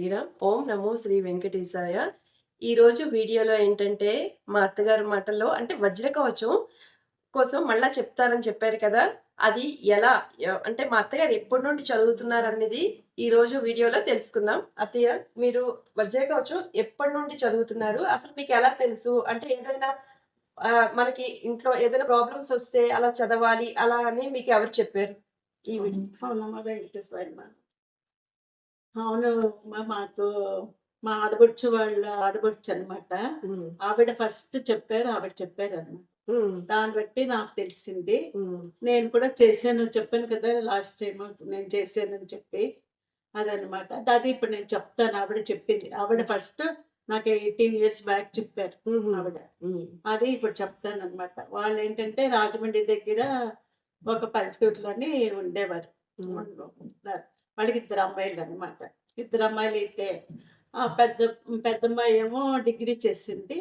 శ్రీరామ్ ఓం నమో శ్రీ వెంకటేశాయ. ఈరోజు వీడియోలో ఏంటంటే మా అత్తగారి మాటల్లో అంటే వజ్రకవచం కోసం మళ్ళీ చెప్తారని చెప్పారు కదా. అది ఎలా అంటే మా అత్తగారు ఎప్పటి నుండి చదువుతున్నారు అనేది ఈరోజు వీడియోలో తెలుసుకుందాం. అత్తయ్య మీరు వజ్రకవచం ఎప్పటి నుండి చదువుతున్నారు? అసలు మీకు ఎలా తెలుసు? అంటే ఏదైనా మనకి ఇంట్లో ఏదైనా ప్రాబ్లమ్స్ వస్తే అలా చదవాలి అలా అని మీకు ఎవరు చెప్పారు? ఈ వీడియో. అవును మాకు మా ఆడబడుచు వాళ్ళ ఆడబడుచు అనమాట ఆవిడ ఫస్ట్ చెప్పారు ఆవిడ చెప్పారు అనమాట దాన్ని బట్టి నాకు తెలిసింది. నేను కూడా చేశాను చెప్పాను కదా లాస్ట్ టైం నేను చేశానని చెప్పి అదనమాట అది ఇప్పుడు నేను చెప్తాను ఆవిడ చెప్పింది. ఆవిడ ఫస్ట్ నాకు ఎయిటీన్ ఇయర్స్ బ్యాక్ చెప్పారు ఆవిడ. అది ఇప్పుడు చెప్తాను అనమాట వాళ్ళు ఏంటంటే రాజమండ్రి దగ్గర ఒక పల్లెటూరులోని ఉండేవారు. వాళ్ళకి ఇద్దరు అమ్మాయిలు అనమాట ఇద్దరు అమ్మాయిలు అయితే పెద్ద పెద్ద అమ్మాయి ఏమో డిగ్రీ చేసింది.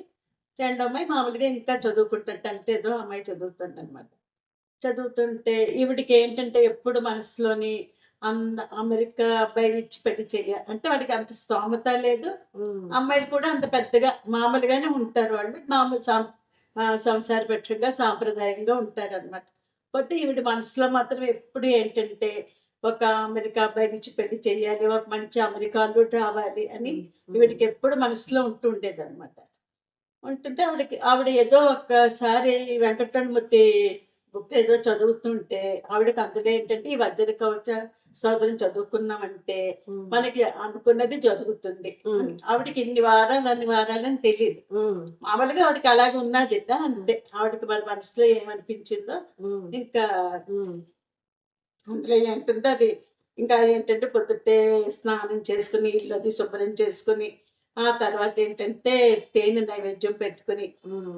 రెండో అమ్మాయి మామూలుగా ఇంకా చదువుకుంటుంటే అంతే ఏదో అమ్మాయి చదువుతుంది అనమాట చదువుతుంటే ఈవిడికి ఏంటంటే ఎప్పుడు మనసులోని అన్న అమెరికా అబ్బాయిని ఇచ్చి పెళ్ళి చెయ్య అంటే వాడికి అంత స్తోమత లేదు. అమ్మాయిలు కూడా అంత పెద్దగా మామూలుగానే ఉంటారు వాళ్ళు. మామూలు సం ఆ, సంసారపక్షంగా సాంప్రదాయంగా ఉంటారు అనమాట పోతే ఈవిడ మనసులో మాత్రం ఎప్పుడు ఏంటంటే ఒక అమెరికా అబ్బాయి నుంచి పెళ్ళి చేయాలి ఒక మంచి అమెరికాలో రావాలి అని ఈవిడికి ఎప్పుడు మనసులో ఉంటుండేది అనమాట ఉంటుంటే ఆవిడకి ఆవిడ ఏదో ఒక్కసారి వెంకటరమూర్తి బుక్ ఏదో చదువుతుంటే ఆవిడకి అందులో ఏంటంటే ఈ వజ్ర కవచ సోదరం చదువుకున్నామంటే మనకి అనుకున్నది జరుగుతుంది. ఆవిడకి ఇన్ని వారాలు అన్ని వారాలని తెలియదు మామూలుగా ఆవిడకి అలాగే ఉన్నదిట అంతే. ఆవిడకి మన మనసులో ఏమనిపించిందో ఇంకా అందులో ఏంటుందో అది ఇంకా ఏంటంటే పొద్దుటే స్నానం చేసుకుని ఇల్లు అది శుభ్రం చేసుకుని ఆ తర్వాత ఏంటంటే తేనె నైవేద్యం పెట్టుకుని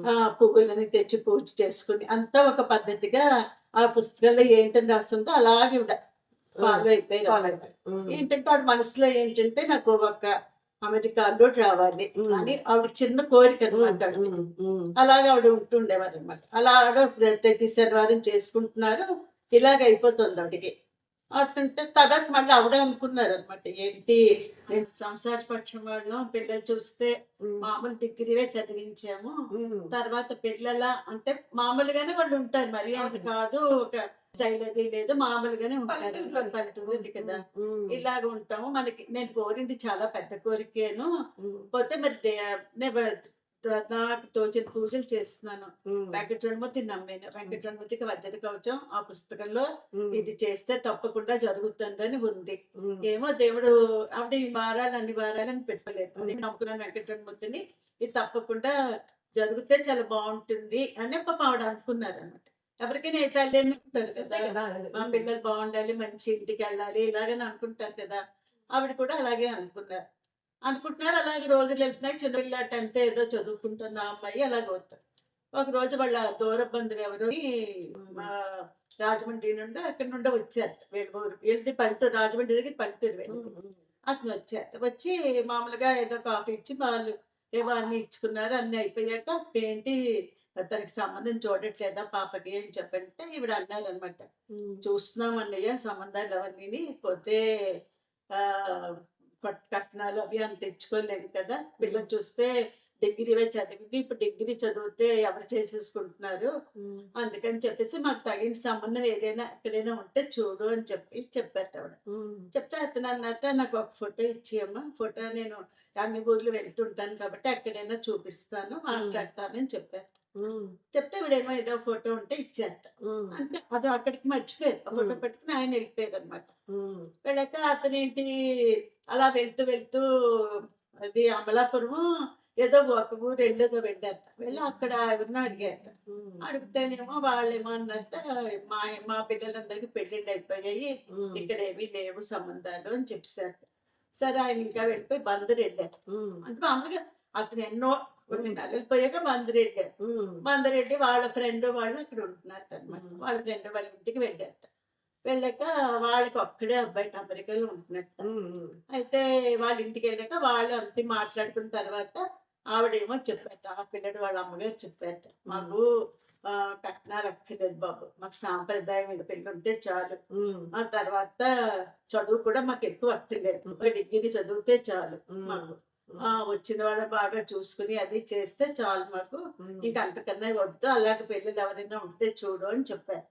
ఆ పువ్వులని తెచ్చి పూజ చేసుకుని అంతా ఒక పద్ధతిగా ఆ పుస్తకంలో ఏంటని రాస్తుందో అలాగే ఇవిడ ఫాలో. ఉమ్, ఏంటంటే ఆవిడ మనసులో ఏంటంటే నాకు ఒక అమెరికాలో రావాలి. అని ఆవిడ చిన్న కోరిక అనమాట అలాగా ఆవిడ ఉంటుండేవారు అనమాట అలాగా ప్రతి శనివారం చేసుకుంటున్నారు. ఇలాగ అయిపోతుంది ఆవిడకి అవుతుంటే తర్వాత మళ్ళీ ఆవిడ అనుకున్నారు అనమాట ఏంటి నేను సంసార పక్షం వాళ్ళం పిల్లలు చూస్తే మామూలు డిగ్రీవే చదివించాము. తర్వాత పిల్లల అంటే మామూలుగానే వాళ్ళు ఉంటారు మరి అంత కాదు ఒక స్టైల్ అది లేదు మామూలుగానే ఉంటారు. పల్లెటూరులో. పల్లెటూరు ఇది కదా. ఇలాగ ఉంటాము. మనకి నేను కోరింది చాలా పెద్ద కోరికేను. పోతే మరి నాకు తోచిన పూజలు చేస్తున్నాను. ఉమ్, వెంకటరమూర్తి నమ్మాను వెంకటరమూర్తికి వజ్ర కవచం ఆ పుస్తకంలో ఇది చేస్తే తప్పకుండా జరుగుతుందని ఉంది. ఏమో దేవుడు ఆవిడ ఈ వారాలు అన్ని వారాలని పెట్టలేదు నమ్ముకున్నాను వెంకటరమూర్తిని ఇది తప్పకుండా జరిగితే చాలా బాగుంటుంది అని పాప ఆవిడ అనుకున్నారు అనమాట ఎవరికైనా తల్లి అని ఉంటారు అంతే కదా. మా పిల్లలు బాగుండాలి మంచి ఇంటికి వెళ్ళాలి ఇలాగని అనుకుంటారు కదా. ఆవిడ కూడా అలాగే అనుకున్నారు. అనుకుంటున్నారు. అలాగే రోజులు వెళ్తున్నాయి. చిన్న పిల్ల టెన్త్ ఏదో చదువుకుంటుంది. ఆ అమ్మాయి అలాగే అవుతారు ఒక రోజు వాళ్ళ దూర బంధువు ఎవరు మా రాజమండ్రి నుండి అక్కడి నుండి వచ్చారు. వీళ్ళ ఊరు వీళ్ళది పల్లెటూరు రాజమండ్రి దగ్గర పల్లెటూరు ఉమ్, అతను వచ్చారు. వచ్చి మామూలుగా ఏదో కాఫీ ఇచ్చి వాళ్ళు ఏవో అన్ని ఇచ్చుకున్నారు. అన్ని అయిపోయాక ఏంటి తనకి సంబంధం చూడట్లేదా పాపకి అని చెప్పంటే ఈవిడ అన్నారు అనమాట చూస్తున్నాం అన్నయ్య సంబంధాలు అవన్నీ పోతే కట్నాలు అవి అంత తెచ్చుకోలేము కదా. పిల్లలు చూస్తే డిగ్రీవే చదివింది ఇప్పుడు డిగ్రీ చదివితే ఎవరు చేసేసుకుంటున్నారు? అందుకని చెప్పేసి మాకు తగిన సంబంధం ఏదైనా ఎక్కడైనా ఉంటే చూడు అని చెప్పి చెప్పారు ఆవిడ. చెప్తే అతను అన్నట్ట నాకు ఒక ఫోటో ఇచ్చేయమ్మా. ఫోటో నేను అన్ని ఊర్లు వెళ్తుంటాను కాబట్టి ఎక్కడైనా చూపిస్తాను మాట్లాడతానని చెప్పారు. చెప్తే ఇవిడేమో ఏదో ఫోటో ఉంటే ఇచ్చేట అంటే అది అక్కడికి మర్చిపోయారు. ఫోటో. పెట్టుకుని ఆయన వెళ్ళిపోయారు అనమాట వెళ్ళాక అతను ఏంటి అలా వెళ్తూ వెళ్తూ అది అమలాపురం ఏదో ఒక ఊరు వెళ్ళేదో వెళ్ళారట వెళ్ళి అక్కడ ఎవరినో అడిగారట ఉమ్, అడిగితేనేమో వాళ్ళేమో అన్నట్ట మా మా పిల్లలందరికీ పెళ్ళిళ్ళు అయిపోయాయి. ఇక్కడ ఏమీ లేవు సంబంధాలు అని చెప్పారు సరే ఆయన ఇంకా వెళ్ళిపోయి బందరు వెళ్ళారు. అంటే మామూలుగా అతను ఎన్నో కొన్ని నెలలు పోయాక బందరు వెళ్ళారు. బందరు వెళ్ళి వాళ్ళ ఫ్రెండ్ వాళ్ళు అక్కడ ఉంటున్నారు అనమాట. వాళ్ళ ఫ్రెండ్ వాళ్ళ ఇంటికి వెళ్ళారు వెళ్ళాక వాళ్ళకి ఒక్కడే అబ్బాయి అమెరికాలో ఉంటున్నట్టు. అయితే వాళ్ళ ఇంటికి వెళ్ళాక వాళ్ళు అంతే మాట్లాడుకున్న తర్వాత ఆవిడేమో చెప్పారట ఆ పిల్లడు వాళ్ళ అమ్మగారు చెప్పారట మాకు కట్నాలు అక్కర్లేదు బాబు మాకు సాంప్రదాయం మీద పెళ్ళి ఉంటే చాలు ఆ తర్వాత చదువు కూడా మాకు ఎక్కువ అక్కర్లేదు ఒక డిగ్రీ చదివితే చాలు మాకు. ఆ, వచ్చిన వాళ్ళని బాగా చూసుకుని అది చేస్తే చాలు మాకు. ఇంకా అంతకన్నా వద్దు అలాగే పెళ్ళిళ్ళు ఎవరైనా ఉంటే చూడు అని చెప్పారు.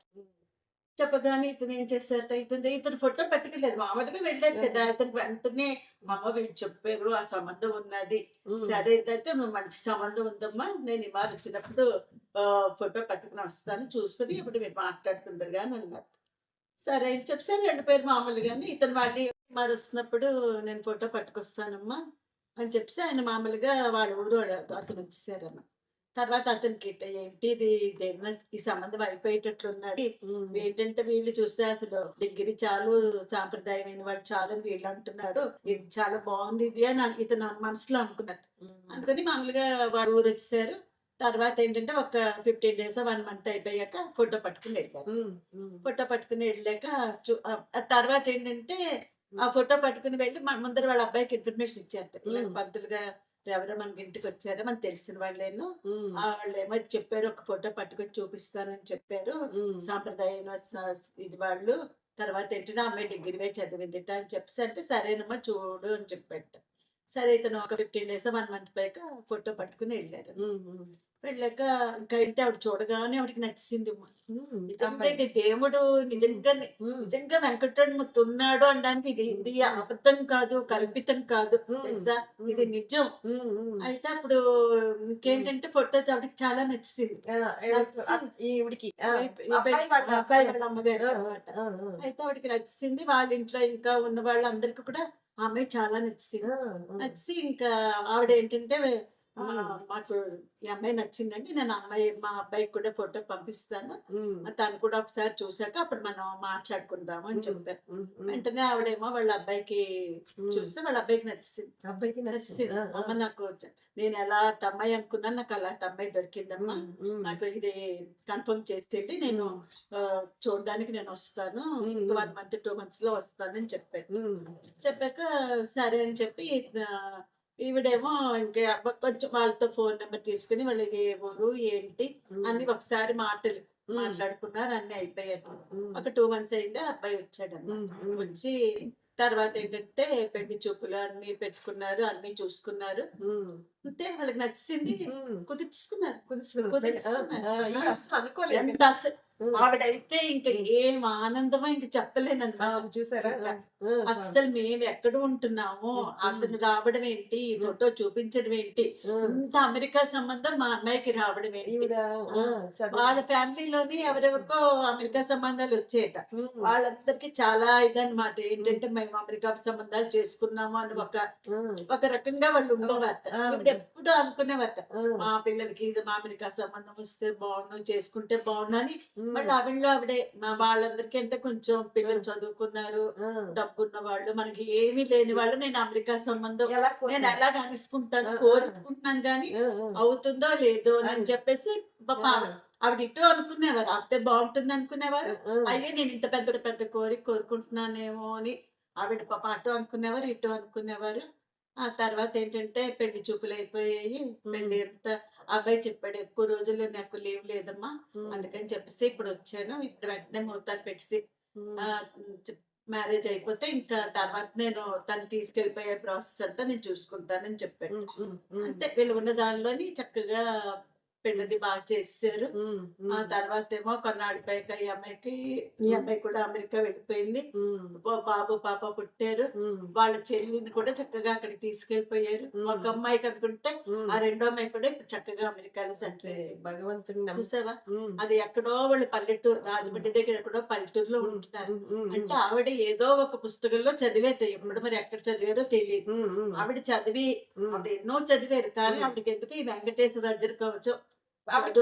చెప్పగానే ఇతను ఏం చేశారట? ఇతను ఇతను ఫోటో పట్టుకోలేదు మామూలుగా వెళ్ళలేదు కదా. ఇతను వెంటనే మా అమ్మ వీళ్ళు చెప్పారు ఆ సంబంధం ఉన్నది. సరే అయితే నువ్వు మంచి సంబంధం ఉందమ్మా. నేను ఇవాళ వచ్చినప్పుడు ఫోటో పట్టుకుని వస్తాను. చూసుకుని ఇప్పుడు మీరు మాట్లాడుకుందరు కానీ అన్నారు సరే అని చెప్పి సరే రెండు పేరు మామూలుగానే ఇతను మళ్ళీ మరి వస్తున్నప్పుడు నేను ఫోటో పట్టుకొస్తానమ్మా అని చెప్పి ఆయన మామూలుగా వాళ్ళ ఊరు అతను వచ్చేసారన్న తర్వాత అతనికి ఏంటి ఇది దేనిలో ఈ సంబంధం అయిపోయేటట్లున్నది. ఏంటంటే వీళ్ళు చూస్తే అసలు డిగ్రీ చాలు సాంప్రదాయమైన వాళ్ళు చాలు అని వీళ్ళు అంటున్నారు. ఇది చాలా బాగుంది ఇది అని ఇతను మనసులో అనుకున్నారు ఉమ్, అనుకుని మామూలుగా వాడు ఊరు వచ్చేసారు. తర్వాత ఏంటంటే ఒక ఫిఫ్టీన్ డేస్ వన్ మంత్ అయిపోయాక ఫోటో పట్టుకుని వెళ్ళారు. ఫోటో పట్టుకుని వెళ్ళాక తర్వాత ఏంటంటే ఆ ఫోటో పట్టుకుని వెళ్ళి ముందర వాళ్ళ అబ్బాయికి ఇన్ఫర్మేషన్ ఇచ్చారు. పంతులుగా ఎవరో మనకి ఇంటికి వచ్చారో మనకు తెలిసిన వాళ్ళేను ఉమ్, ఆ వాళ్ళు ఏమో చెప్పారు ఒక ఫోటో పట్టుకొని చూపిస్తానని చెప్పారు. సాంప్రదాయ ఇది వాళ్ళు. తర్వాత ఏంటంటే అమ్మాయి డిగ్రీ చదివిందిట అని చెప్పి అంటే సరేనమ్మా చూడు అని చెప్పాట. సరే ఇతను ఒక ఫిఫ్టీన్ డేస్ వన్ మంత్ పైక ఫోటో పట్టుకుని వెళ్ళారు. వెళ్ళాక ఇంకా ఏంటి ఆవిడ చూడగానే ఆవిడకి నచ్చింది నిజంగా దేవుడు నిజంగా నిజంగా వెంకటరమూర్తి ఉన్నాడు అనడానికి ఇది ఇది అబద్ధం కాదు కల్పితం కాదు తెలుసా? ఇది నిజం. అయితే అప్పుడు ఇంకేంటంటే ఫోటో ఆవిడకి చాలా నచ్చింది. ఈవిడికి. అబ్బాయి వాళ్ళ అమ్మగారు అయితే ఆవిడకి నచ్చింది. వాళ్ళ ఇంట్లో ఇంకా ఉన్న వాళ్ళందరికీ కూడా ఆ అమ్మాయి చాలా నచ్చింది. నచ్చి ఇంకా ఆవిడ ఏంటంటే. మాకు ఈ అమ్మాయి నచ్చిందండి. నేను అమ్మాయి మా అబ్బాయికి కూడా ఫోటో పంపిస్తాను. తను కూడా ఒకసారి చూసాక అప్పుడు మనం మాట్లాడుకుందాము అని చెప్పారు. వెంటనే ఆవిడేమో వాళ్ళ అబ్బాయికి. చూస్తే వాళ్ళ అబ్బాయికి నచ్చింది. అబ్బాయికి నచ్చింది. అమ్మ నాకు నేను ఎలాంటి అమ్మాయి అనుకున్నాను నాకు అలాంటి అమ్మాయి దొరికిందమ్మా. నాకు ఇది కన్ఫర్మ్ చేసేయండి. నేను చూడడానికి నేను వస్తాను. వన్ మంత్ టూ మంత్స్లో వస్తానని చెప్పాను చెప్పాక సరే అని చెప్పి ఈవిడేమో ఇంకా అబ్బ- కొంచెం వాళ్ళతో ఫోన్ నెంబర్ తీసుకుని వాళ్ళు ఇది ఏ ఊరు ఏంటి అన్ని ఒకసారి మాటలు మాట్లాడుకున్నారు అన్ని అయిపోయాయి. ఉమ్, ఒక టూ మంత్స్ అయింది అబ్బాయి వచ్చాడు వచ్చి తర్వాత ఏంటంటే పెళ్ళి చూపులు అన్ని పెట్టుకున్నారు అన్ని చూసుకున్నారు. అంతే వాళ్ళకి నచ్చింది. కుదుర్చుకున్నారు ఎంత ఆవిడైతే ఇంకా ఏం ఆనందమో ఇంక చెప్పలేనంత చూసారా అస్సలు మేము ఎక్కడ ఉంటున్నాము. అతను రావడం ఏంటి ఈ ఫోటో చూపించడం ఏంటి ఇంత అమెరికా సంబంధం మా అమ్మాయికి రావడం ఏంటి? వాళ్ళ ఫ్యామిలీలోని ఎవరెవరికో అమెరికా సంబంధాలు వచ్చేట. వాళ్ళందరికీ చాలా ఇదన్నమాట. ఏంటంటే మేము అమెరికా సంబంధాలు చేసుకున్నాము అని ఒక ఒక రకంగా వాళ్ళు. ఇప్పుడు ఎప్పుడు అనుకునేవారట ఆ, మా పిల్లలకి ఇది మా అమెరికా సంబంధం వస్తే బాగుండు చేసుకుంటే బాగుండు అని మళ్ళీ ఆవిడలో ఆవిడే మా వాళ్ళందరికీ అంటే కొంచెం పిల్లలు చదువుకున్నారు. డబ్బున్న వాళ్ళు మనకి ఏమీ లేని వాళ్ళు నేను అమెరికా సంబంధం నేను? ఎలా కలుసుకుంటాను. కోరుకుంటున్నాను కానీ అవుతుందో లేదో అని. చెప్పేసి ఆవిడ- ఆవిడ ఇటు అనుకునేవారు అయితే బాగుంటుంది అనుకునేవారు అయ్యే నేను ఇంత పెద్ద పెద్ద కోరిక కోరుకుంటున్నానేమో అని ఆవిడ పాప అటు అనుకునేవారు ఇటు అనుకునేవారు ఆ తర్వాత ఏంటంటే పెళ్ళి చూపులు అయిపోయాయి. పెళ్ళి అంతా అబ్బాయి చెప్పాడు ఎక్కువ రోజులు నాకు లీవ్ లేదమ్మా అందుకని చెప్పేసి ఇప్పుడు వచ్చాను. ఇప్పుడు వెంటనే ముహూర్తాలు పెట్టేసి మ్యారేజ్ అయిపోతే ఇంకా తర్వాత నేను తను తీసుకెళ్ళిపోయే ప్రాసెస్ అంతా నేను చూసుకుంటానని చెప్పాడు. ఉమ్, అంతే. వీళ్ళు ఉన్న దానిలోని చక్కగా పెళ్ళది బాగా చేశారు ఆ తర్వాత ఏమో కొన్నాళ్ళ పైకి ఈ అమ్మాయికి ఈ అమ్మాయి కూడా అమెరికా వెళ్ళిపోయింది. బాబు పాప పుట్టారు. వాళ్ళ చెల్లిని కూడా చక్కగా అక్కడికి తీసుకెళ్ళిపోయారు. ఉమ్. ఒక అమ్మాయికి అనుకుంటే ఉమ్. ఆ రెండో అమ్మాయి కూడా ఇప్పుడు చక్కగా అమెరికాలో సెటిల్ భగవంతుని చూసావా? అది ఎక్కడో వాళ్ళు పల్లెటూరు రాజమండ్రి దగ్గర ఎక్కడో పల్లెటూరులో ఉంటున్నారు. అంటే ఆవిడ ఏదో ఒక పుస్తకంలో చదివేట ఎప్పుడు మరి ఎక్కడ చదివారో తెలియదు. ఆవిడ చదివి. ఆవిడ ఎన్నో చదివారు. కానీ. ఆవిడకి ఎందుకు ఈ వెంకటేశ్వర రాజర్ కవచం? అంటే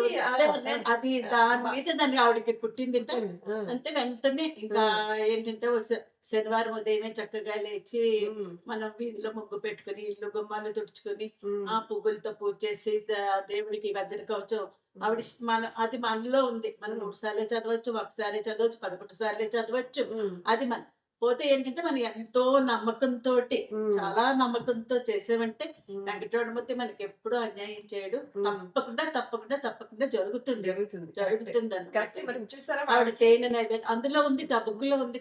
అది దాని మీద దాన్ని ఆవిడకి పుట్టింది అంతే. వెంటనే ఇంకా ఏంటంటే శనివారం ఉదయమే చక్కగా లేచి మనం వీధిలో ముగ్గు పెట్టుకుని ఇల్లు గుమ్మాలు తుడుచుకుని ఆ పువ్వులతో పూజ చేసి దేవుడికి వజ్ర కవచం ఆవిడ మన అది మనలో ఉంది. మనం. మూడు సార్లే చదవచ్చు ఒకసారి చదవచ్చు పదకొండు సార్లే చదవచ్చు. అది మన పోతే ఏంటంటే మనం ఎంతో నమ్మకంతోటి ఉమ్, చాలా నమ్మకంతో చేసామంటే ఉమ్, వెంకటరమూర్తి మనకి ఎప్పుడూ అన్యాయం చేయడు. తప్పకుండా తప్పకుండా తప్పకుండా జరుగుతుంది జరుగుతుంది జరుగుతుంది కరెక్ట్ మరి చూసారా ఆవిడ తేనె నైవేద్యం అందులో ఉంది బుక్లో ఉంది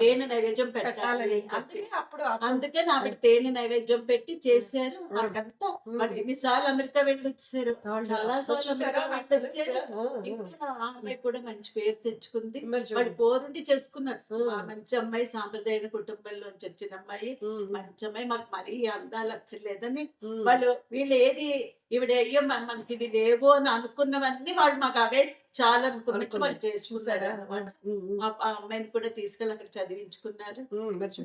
తేనె నైవేద్యం పెట్టాలని. అందుకే అప్పుడు అందుకని ఆవిడ తేనె నైవేద్యం పెట్టి చేశారు ఉమ్. మనకంతా ఉమ్, వాళ్ళు ఎన్నిసార్లు అమెరికా వెళ్ళి వచ్చారు వాళ్ళు చాలా సార్లు అమెరికా అసలు? వచ్చారు. ఆ, ఆ. ఇంకా ఆ అమ్మాయి కూడా మంచి పేరు తెచ్చుకుంది చూడు. కోరుండి చేసుకున్నారు. ఆ మంచి అమ్మాయి సాంప్రదాయ కుటుంబంలోంచి వచ్చిన అమ్మాయి మంచి అమ్మాయి మాకు మరీ అందాలు అక్కర్లేదని. వాళ్ళు వీళ్ళు ఏది ఈవిడ అయ్యో మన- మనకి ఇది లేవు అని అనుకున్నవన్నీ వాళ్ళు మాకు అవే చాలా చేసుకున్నారు ఆ అమ్మాయిని కూడా తీసుకెళ్ళి అక్కడ చదివించుకున్నారు.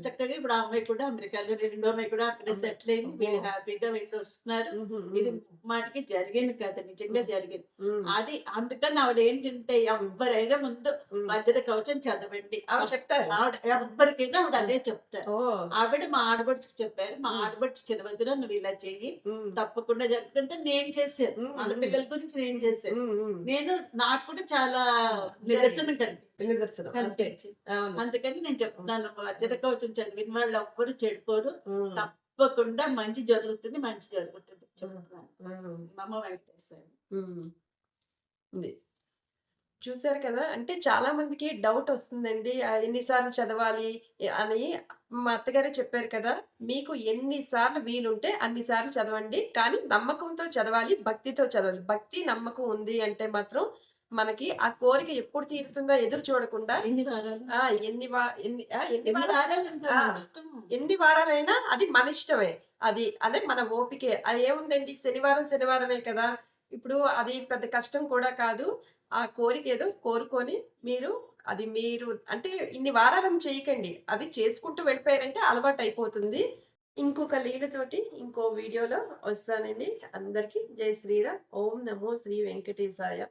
చక్కగా ఇప్పుడు ఆ అమ్మాయి కూడా అమెరికాలో రెండో అమ్మాయి కూడా అక్కడే. సెటిల్ అయింది వీళ్ళు. హ్యాపీగా వెళ్ళి వస్తున్నారు. ఇది మాటికి జరిగింది కదా నిజంగా జరిగింది. అది అందుకని ఆవిడ ఏంటంటే ఎవరైనా ముందు. భద్ర కవచం చదవండి. ఆవిడ చెప్తారు? ఆవిడ ఎవరికైనా ఆవిడ అదే చెప్తారు. ఆవిడ మా ఆడబడుచుకి చెప్పారు మా. ఆడబడుచు చిన్నవద్దున నువ్వు ఇలా చెయ్యి తప్పకుండా జరుగుతుంటే నేను చేశాను మన. పిల్లల గురించి నేను చేశాను ఉమ్, ఉమ్. నాకు కూడా చాలా నిదర్శనం కనిపించింది నిదర్శనం. అందుకని నేను చెప్తాను భద్రత కవచం చదివిన వాళ్ళు ఎవ్వరు చెడిపోరు. తప్పకుండా మంచి జరుగుతుంది మంచి జరుగుతుంది. చెప్తున్నాను. నమ్మ వెంకటేశ్వర. చూసారు కదా? అంటే చాలా మందికి డౌట్ వస్తుందండి. ఎన్నిసార్లు చదవాలి అని మా అత్తగారే చెప్పారు కదా? మీకు ఎన్నిసార్లు వీలుంటే అన్నిసార్లు చదవండి. కానీ నమ్మకంతో చదవాలి భక్తితో చదవాలి. భక్తి నమ్మకం ఉంది అంటే మాత్రం మనకి ఆ కోరిక ఎప్పుడు తీరుతుందో ఎదురు చూడకుండా ఎన్ని. ఎన్ని వారాలైనా అది మన ఇష్టమే. అది అదే మన ఓపికే. అది ఏముందండి? శనివారం శనివారమే కదా. ఇప్పుడు అది పెద్ద కష్టం కూడా కాదు. ఆ కోరిక ఏదో కోరుకొని మీరు అది మీరు అంటే ఇన్ని వారాలను చేయకండి. అది చేసుకుంటూ వెళ్ళిపోయారంటే అలవాటు అయిపోతుంది. ఇంకొక లీలతోటి ఇంకో వీడియోలో వస్తానండి. అందరికీ జై శ్రీరామ్. ఓం నమో శ్రీ వెంకటేశాయ.